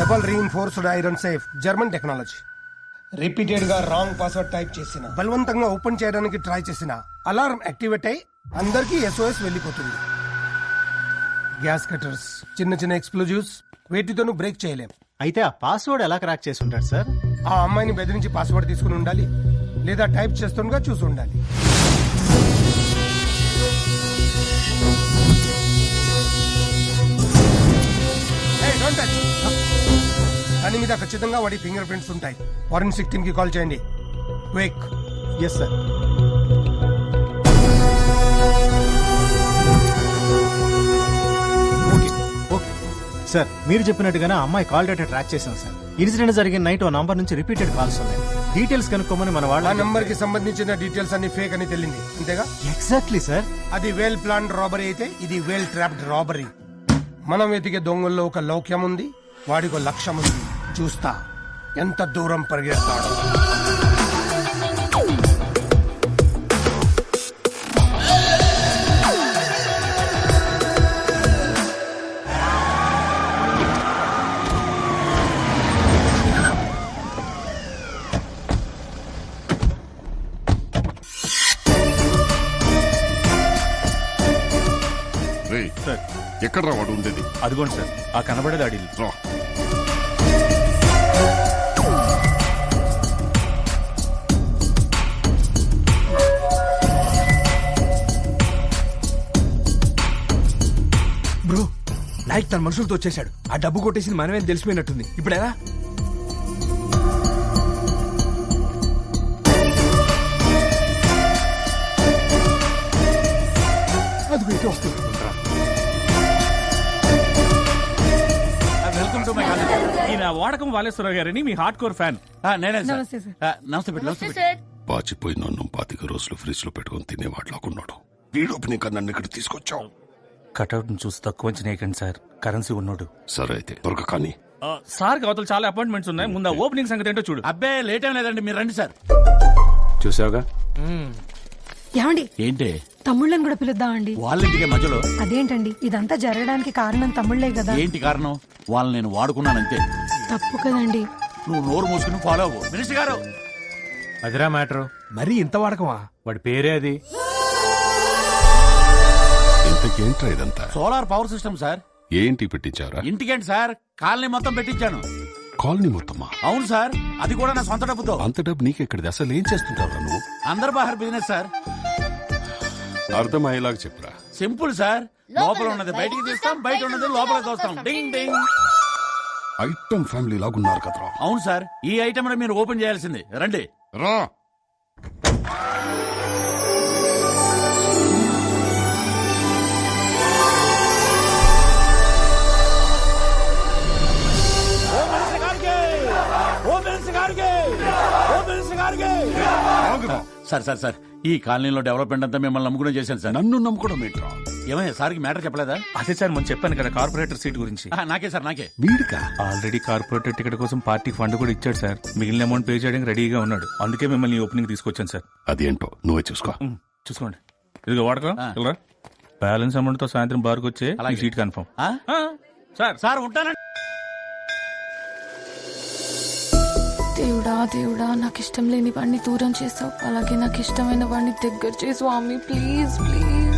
Double reinforced iron safe German technology రిపీటెడ్గా wrong password type చేసిన. బలవంతంగా ఓపెన్ చేయడానికి ట్రై చేసిన. అలారం యాక్టివేట్ అయి అందరికీ ఎస్ఓఎస్ వెళ్ళిపోతుంది. గ్యాస్ కటర్స్ చిన్న చిన్న ఎక్స్ప్లోజివ్స్ వేటితోనూ బ్రేక్ చేయలేం. అయితే ఆ పాస్వర్డ్ ఎలా క్రాక్ చేసి ఉంటాడు సార్ ఆ అమ్మాయిని బెదిరించి పాస్వర్డ్ తీసుకుని ఉండాలి. లేదా టైప్ చేస్తుండగా చూసి ఉండాలి. దాని మీద ఖచ్చితంగా వాడి ఫింగర్ ప్రింట్స్ ఉంటాయి. ఫారెన్సిక్ టీమ్కి కాల్ చేయండి. క్విక్ ఎస్ సార్ సార్ మీరు చెప్పినట్టుగానే ఆ అమ్మాయి కాల్ డేటా ట్రాక్ చేసాం సార్ ఇన్సిడెంట్ జరిగిన నైట్ ఓ నంబర్ నుంచి రిపీటెడ్ కాల్స్ ఉన్నాయి. డీటెయిల్స్ కనుక్కోమని మన ఆ వాళ్ళ నంబర్కి సంబంధించిన డీటెయిల్స్ అన్ని ఫేక్ అని తెలియంది. అంతేగా? ఎగ్జాక్ట్లీ సార్ అది వెల్ ప్లాన్ రాబరీ అయితే ఇది వెల్ ట్రాప్డ్ రాబరీ మనం వెతికే దొంగల్లో ఒక లౌక్యం ఉంది వాడికి లక్ష్యం ఉంది. చూస్తా. ఎంత దూరం పరిగెడతాడు. రే సార్. ఎక్కడ రా వాడు ఉండేది? అదిగోండి సార్ ఆ కనబడేది అడిగి రా నాయక్ తన మనుషులతో వచ్చేసాడు ఆ డబ్బు కొట్టేసింది మనమే తెలిసిపోయినట్టుంది. ఇప్పుడు ఎలా? అదిగో ఇటు వస్తుంది వెల్కమ్ టు మై కాలేజ్. ఈయన వాడకం వాలేశ్వరరావు గారని మీ హార్డ్ కోర్ ఫ్యాన్ నేనే సార్. నమస్తే సార్. ఆ, నమస్తే బిడ్డ నమస్తే బిడ్డ పాచిపోయిన అన్నం పాతిక రోజులు ఫ్రిడ్జ్లో పెట్టుకొని తినేవాట్లాకున్నాడు వీడోపని కన్నా నన్ను ఇక్కడ తీసుకొచ్చావు. కట్అవుట్ చూసి తక్కువ చేయకండి సార్. కరెన్సీ ఉన్నాడు. సరే అయితే దొరక కానీ. సార్ అవతల చాలా అపాయింట్మెంట్స్ ఉన్నాయి. ముందు ఓపెనింగ్ సంగతి ఏంటో చూడు. అబ్బే లేట్ ఏం లేదండి మీరు రండి సార్. చూసావుగా? ఏమండి? ఏంటి? తమ్ముళ్ళని కూడా పిలుద్దామండి వాళ్ళ ఇంటికే మధ్యలో. అదేంటండి? ఇదంతా జరగడానికి కారణం తమ్ముళ్ళే కదా. ఏంటి కారణం? వాళ్ళని నేను వాడుకున్నానంతే. తప్పు కదండి. నువ్వు నోరు మూసుకుని ఫాలో అవ్వు. మినిస్టర్ గారు. అదిరా మ్యాటర్. మరీ ఇంత వాడకమా? వాడి పేరే అది. ఇంతకేంట్రా ఇదంతా? సోలార్ పవర్ సిస్టమ్ సార్ ఏంటి పెట్టించారా ఇంటికేంటి సార్ కాలనీ మొత్తం పెట్టించాను. కాలనీ మొత్తమా? అవును సార్ అది కూడా నా సొంత డబ్బుతో. అంత డబ్బు నీకెక్కడిది? అసలు ఏం చేస్తుంటావురా నువ్వు? అందరు బాహర్ బిజినెస్ సార్ అర్థమయ్యేలాగా చెప్పురా. సింపుల్ సార్ లోపల ఉన్నది బయటికి తీస్తాం బయట ఉన్నది లోపల తోస్తాం డింగ్ డింగ్ ఐటమ్ ఫ్యామిలీ లాగున్నారు కదరా. అవును సార్ ఈ ఐటమ్ మీరు ఓపెన్ చేయాల్సింది. రండి. రా. Sir sir sir. ఈ కాలనీలో డెవలప్మెంట్ అంతా మిమ్మల్ని నమ్ముకునే చేశాను సార్. నన్ను నమ్ముకోవడం ఏంట్రా ఏమయ్యా సార్కి మ్యాటర్ చెప్పలేదా? అదే సార్ మనం చెప్పాను కదా కార్పొరేటర్ సీట్ గురించి. ఆ, నాకే సార్ నాకే. వీడికా? ఆల్రెడీ కార్పొరేటర్ టికెట్ కోసం పార్టీ ఫండ్ కూడా ఇచ్చాడు సార్. మిగిలిన అమౌంట్ పే చేయడానికి రెడీగా ఉన్నాడు. అందుకే మిమ్మల్ని ఓపెనింగ్ తీసుకొచ్చాను సార్. అదేంటో నువ్వే చూసుకో. ఉమ్, చూసుకోండి. ఇదిగో వాడకం ఆ. బ్యాలెన్స్ అమౌంట్తో సాయంత్రం బార్కు వచ్చే ఈ అలాగే. సీట్ కన్ఫర్మ్ ఆ? సార్. సార్ ఉంటానండి. దేవుడా దేవుడా నాకు ఇష్టం లేని వాడిని దూరం చేసావు. అలాగే నాకు ఇష్టమైన వాడిని దగ్గర చేసు స్వామి ప్లీజ్ ప్లీజ్.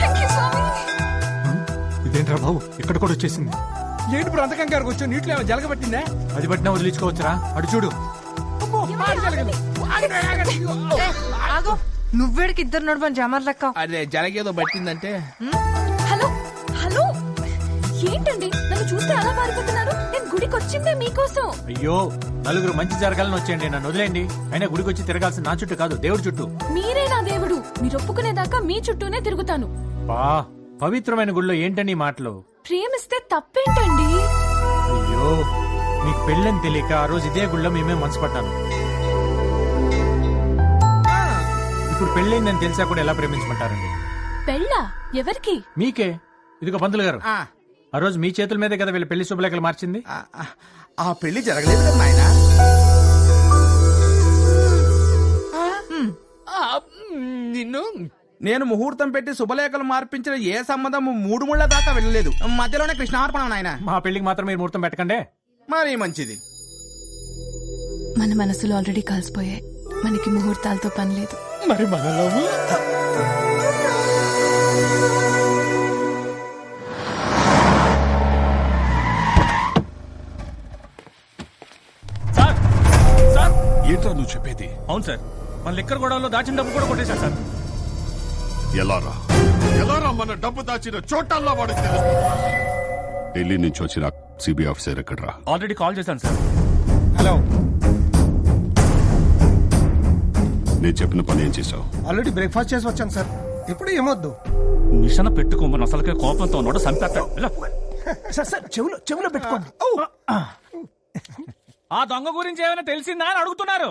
Thank you, స్వామి. ఇదేంట్రా బాబు? ఇక్కడ కూడా వచ్చేసింది. ఏంటి బ్రో అంతకం గారికి వచ్చావు? నీటిలో ఏమైనా జలగబట్టిందా? అది పట్టినా వదిలించుకోవచ్చురా. అటు చూడు. నువ్వేడికి ఇద్దరు నడపని జమర్ లెక్క? అదే జలగేదో పట్టిందంటే? Hello hello. ఏంటండి? నన్ను చూస్తే అలా పారిపోతున్నారు నేను గుడికి వచ్చిందే మీకోసం. అయ్యో నలుగురు మంచి జరగాలని వచ్చేయండి. నన్ను వదిలేండి అయినా గుడికి వచ్చి తిరగాల్సిన నా చుట్టూ కాదు దేవుడి చుట్టూ. మీరే నా దేవుడు. మీరు ఒప్పుకునేదాకా మీ చుట్టూనే తిరుగుతాను. బా పవిత్రమైన గుడిలో ఏంటని మాటలు? ప్రేమిస్తే తప్పేంటండి? అయ్యో మీకు పెళ్ళని తెలియక ఆ రోజు ఇదే గుళ్ళో మేమే మనసు ఇప్పుడు పెళ్ళైందని తెలిసా కూడా ఎలా ప్రేమించమంటారండి? పెళ్ళా? ఎవరికి? మీకే. ఇదిగో పంతులు గారు. ఆ. రోజు మీ చేతుల మీదే కదా వీళ్ళ పెళ్ళి శుభలేఖలు మార్చింది? ఆ పెళ్ళి జరగలేదు కదా నిన్ను? నేను ముహూర్తం పెట్టి శుభలేఖలు మార్పించిన ఏ సంబంధం మూడు ముళ్ళ దాకా వెళ్ళలేదు. మధ్యలోనే కృష్ణార్పణ నాయన. మా పెళ్ళికి మాత్రం మీరు ముహూర్తం పెట్టకండి? మరి మంచిది. మన మనసులో ఆల్రెడీ కలిసిపోయాయి. మనకి ముహూర్తాలతో పని లేదు. మరి మన లవ్ సార్ సార్. ఏంట్రా నువ్వు చెప్పేది? అవును సార్. మన లిక్కర్ గొడవలో దాచిన డబ్బు కూడా కొట్టేశారు సార్. ఎలారా? ఎలారా మన డబ్బు దాచిన చోటల్లా వాడికి తెలుసు? ఢిల్లీ నుంచి వచ్చిన సిబిఐ ఆఫీసర్ ఎక్కడరా? ఆల్రెడీ కాల్ చేశాను సార్. హలో. నేను చెప్పిన పని ఏం చేశావు? ఆల్రెడీ బ్రేక్ఫాస్ట్ చేసి వచ్చాను సార్. ఇప్పుడు ఏమొద్దు. మిషన్ పెట్టుకోమని అసలుకే కోపంతో ఉన్నాడు సంపేస్తాడు. సార్ సార్ చెవులో చెవులో పెట్టుకోండి. ఆ దొంగ గురించి ఏమైనా తెలిసిందా అని అడుగుతున్నారు.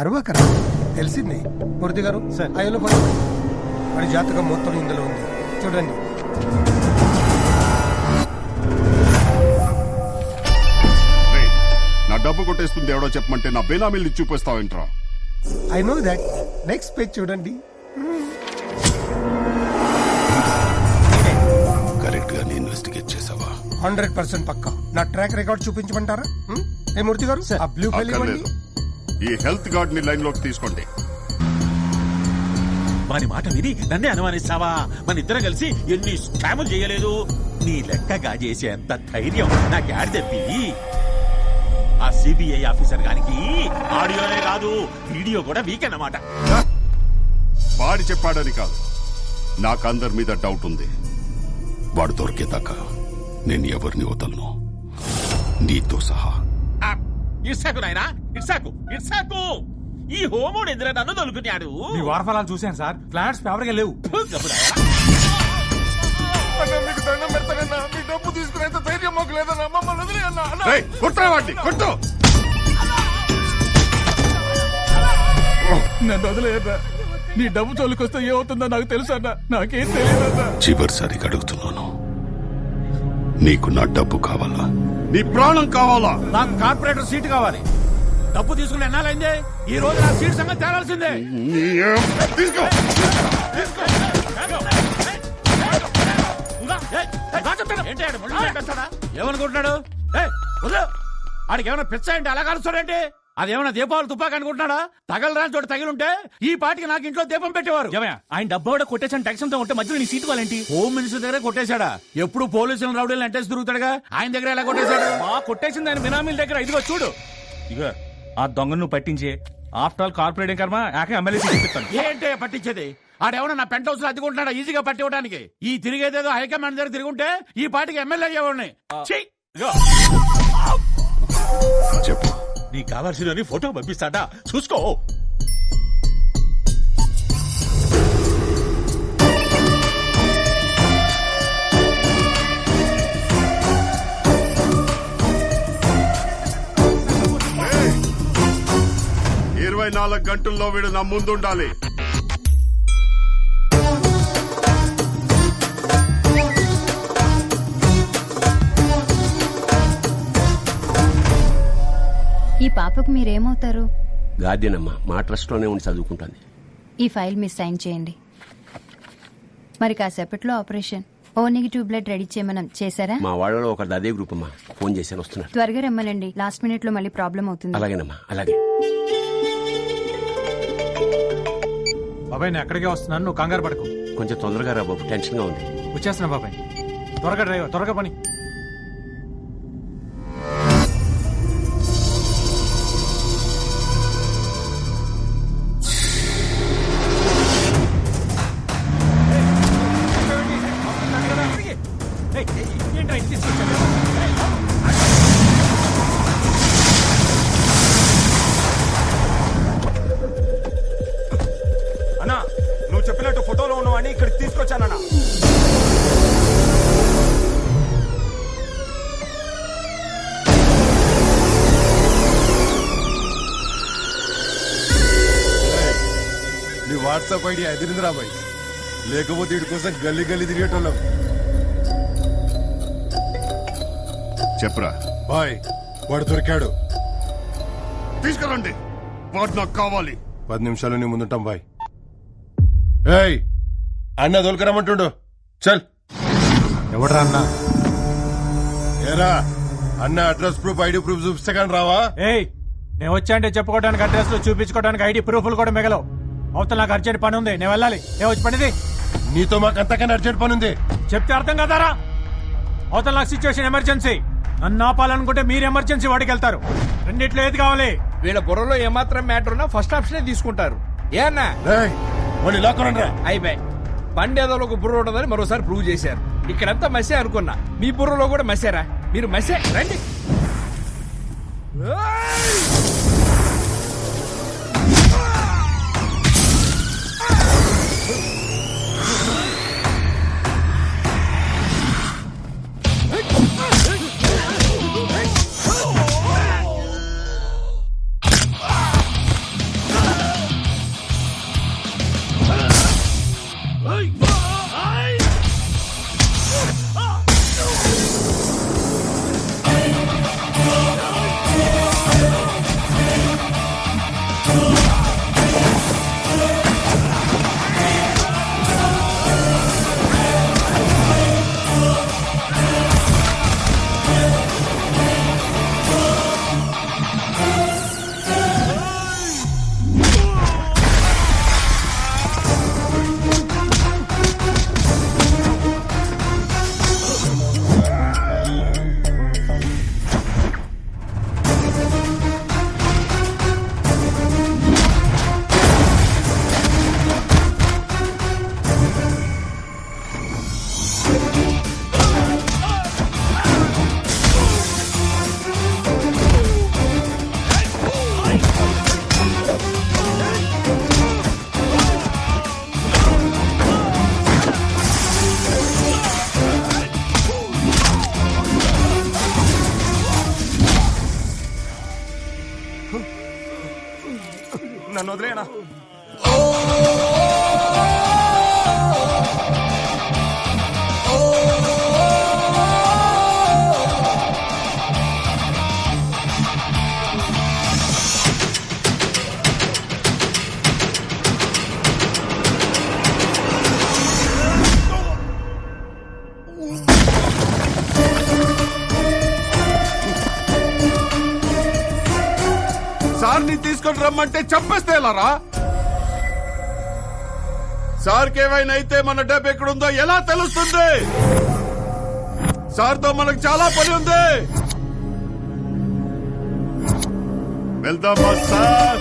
అరవకరా. తెలిసింది. మూర్తి గారు సార్. అయ్యలో పని వాడి జాతకం మొత్తం ఇందులో ఉంది. చూడండి. నా డబ్బు కొట్టేస్తుంది ఎవడో చెప్పమంటే నా బేనామీల్ని చూపిస్తావేంట్రా? I know that next page చూడండి. కరెక్ట్గా నీ ఇన్వెస్టిగేట్ చేసావా హండ్రెడ్ పర్సెంట్ పక్కా. నా ట్రాక్ రికార్డ్ చూపించమంటారా? ఏ మూర్తి గారు? ఆ బ్లూ ఫైల్ ఇవ్వండి. ఈ హెల్త్ గార్డ్ని లైన్లోకి తీసుకోండి. వాని మాట విని నన్నే అనుమానిస్తావా? మన ఇద్దరం కలిసి ఎన్ని స్కాములు చేయలేదు? నీ లెక్కగా చేసే అంత ధైర్యం నాకు యాడ్ తెప్పి? ఆ సిబిఐ ఆఫీసర్ గానికి ఆడియోనే కాదు వీడియో కూడా వీక్ అన్నమాట. వాడి చెప్పాడని కాదు. నాకు అందరి మీద డౌట్ ఉంది. వాడు దొరికేదాకా నేను ఎవరిని వదలను? నీతో సహా. ఆ, ఇడ్సాకు నాయనా ఇడ్సాకు ఇడ్సాకు ఈ హోమోడు ఎదుర నన్ను దొలుకున్నాడు మీ వారఫలాలు చూశాను సార్. ఫ్లాట్స్ ఫేవర్గా లేవు రేయ్, కొట్టురా వాడిని, కొట్టు! నన్ను వదిలేయన్నా నీ డబ్బు తోలుకొస్తే ఏమవుతుందో నాకు తెలుసు అన్న. నాకేం తెలియదన్నా. చివరిసారిగా అడుగుతున్నాను. నీకు నా డబ్బు కావాలా? నీ ప్రాణం కావాలా? నాకు కార్పొరేటర్ సీట్ కావాలి. డబ్బు తీసుకుని ఎన్నాలైంది ఈ రోజు నా సీట్ సంగతి తేలాల్సిందే. తీసుకో! ఏమనుకుంటున్నాడు. ఆడికి ఏమైనా పిచ్చ ఏంటి అలా కలుస్తాడంటే అదేమైనా దీపావళి తుపాకి అనుకుంటున్నాడా? తగలరాని చోట తగిలుంటే ఈ పాటికి నాకు ఇంట్లో దీపం పెట్టేవారు. ఆయన డబ్బు కూడా కొట్టేసాను తో ఉంటే మధ్యలో నీ సీటు వాళ్ళేంటి? హోమ్ మినిస్టర్ దగ్గర కొట్టేశాడా? ఎప్పుడు పోలీసులు రౌడీలు ఎంటేసి తిరుగుతాడుగా? ఆయన దగ్గర ఎలా కొట్టేశాడు? ఆ కొట్టేసింది ఆయన బినామీల దగ్గర. ఇదిగో చూడు. ఇగో ఆ దొంగను పట్టించే. ఆఫ్టర్ ఆల్ కార్పొరేట్ కర్మ? ఏక ఎమ్మెల్యే ఏంటే పట్టించేది? ఆడేమన్నా నా పెంట్ హౌస్లో అద్దెకుంటున్నాడా? ఈజీగా పట్టి ఇవ్వడానికి ఈ తిరిగేదేదో హైకమాండ్ దగ్గర తిరుగుంటే ఈ పాటికి ఎమ్మెల్యే అయ్యేవాడిని. ఛీ! ఇదిగో, చెప్పు. నీకు కావాల్సిన ఫోటో పంపిస్తాడా. చూసుకో. ఇరవై నాలుగు గంటల్లో వీడు నా ముందుండాలి. మీరేమవుతారు? గార్డియన్ అమ్మా మా ట్రస్ట్లోనే ఉండి చదువుకుంటాను ఈ ఫైల్ మీరు సైన్ చేయండి. మరి కాసేపట్లో operation. O negative blood ready చేయమని చేశారా? మా వాళ్ళలో ఒకరిది అదే గ్రూప్ అమ్మా ఫోన్ చేశాను వస్తున్నారు త్వరగా రమ్మనండి. లాస్ట్ మినిట్లో మళ్ళీ ప్రాబ్లం అవుతుంది. అలాగేనమ్మా అలాగే. బాబాయ్ నేను ఎక్కడికే వస్తున్నాను నువ్వు కంగారు పడకు. కొంచెం తొందరగా రా బాబు టెన్షన్గా ఉంది. వచ్చేస్తున్నా బాబాయ్. త్వరగా డ్రైవర్ త్వరగా పని. నీ వాట్సాప్ ఐడి అదిరిందిరా బాయ్. లేకపోతే వీడి కోసం గల్లీ గల్లీ తిరిగేటోళ్ళం. చెప్పరా? బాయ్ వాడు దొరికాడు. తీసుకురండి వాడు నాకు కావాలి. పది నిమిషాలు నీ ముందుంటాం బాయ్. ఏయ్ అన్న దొలకరమ్మంటుండు చల్. ఎవడరా అన్నా? ఏరా అన్న అడ్రస్ ప్రూఫ్ ఐడి ప్రూఫ్ చూపిస్తే కానీ రావా? ఏయ్ నేను వచ్చా అంటే చెప్పుకోవడానికి అడ్రస్ చూపించుకోవడానికి ఐడి ప్రూఫ్లు కూడా మిగలవు. అవతల నాకు అర్జెంట్ పని ఉంది. నేను వెళ్ళాలి. నేను వచ్చి పనిది. నీతో మాకు అంతకన్నా అర్జెంట్ పని ఉంది. చెప్తే అర్థం కదారా? అవతల నాకు సిచ్యువేషన్ ఎమర్జెన్సీ నన్ను ఆపాలనుకుంటే మీరు ఎమర్జెన్సీ వాడికి వెళ్తారు. రెండిట్లో ఏది కావాలి? వీళ్ళ బుర్రలో ఏమాత్రం మ్యాటర్ ఉన్నా ఫస్ట్ ఆప్షనే తీసుకుంటారు. ఏ అన్నా? బండి ఏదో ఒక బుర్ర ఉండదని మరోసారి ప్రూవ్ చేశారు. ఇక్కడంతా మసే అనుకున్నా. మీ బుర్రలో కూడా మసారా మీరు మసే రండి. సార్ని తీసుకొని రమ్మంటే చంపేస్తే ఎలారా సార్కి ఏమైనా అయితే మన డబ్బు ఎక్కడుందో ఎలా తెలుస్తుంది? సార్తో మనకు చాలా పని ఉంది. వెళ్దామా సార్?